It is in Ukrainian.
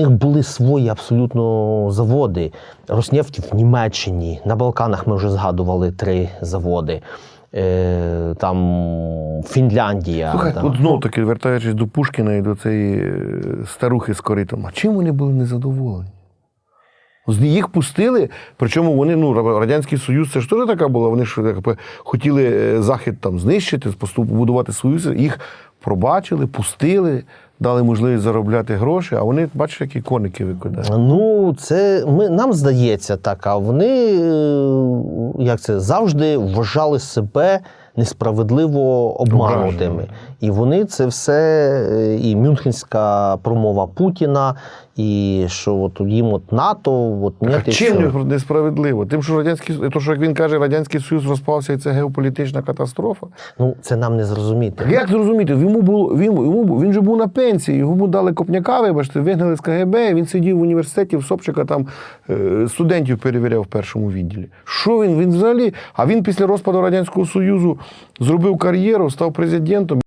них були свої абсолютно заводи. Роснефть в Німеччині, на Балканах ми вже згадували три заводи. Е, там Фінляндія. Слухай, да. от знов таки, вертаючись до Пушкіна і до цієї е, старухи з коритом, а чим вони були незадоволені? Їх пустили, причому вони, ну, Радянський Союз, це ж теж така була, вони ж якби, хотіли е, Захід там знищити, побудувати свою, їх пробачили, пустили, дали можливість заробляти гроші, а вони, бачиш, які коники викидають. Ну, це ми, нам здається так, а вони е, як це, завжди вважали себе несправедливо обманутими. І вони це все, е, і Мюнхенська промова Путіна, і що от їм от НАТО, от ні, а чим що? несправедливо? Тим, що радянський то, що як він каже, Радянський Союз розпався і це геополітична катастрофа. Ну, це нам не зрозуміти. Як зрозуміти? Йому було він, йому він же був на пенсії, йому дали копняка, вибачте, вигнали з КГБ. Він сидів в університеті в Собчика, там е, студентів перевіряв в першому відділі. Що він? Він взагалі? А він після розпаду радянського союзу зробив кар'єру, став президентом.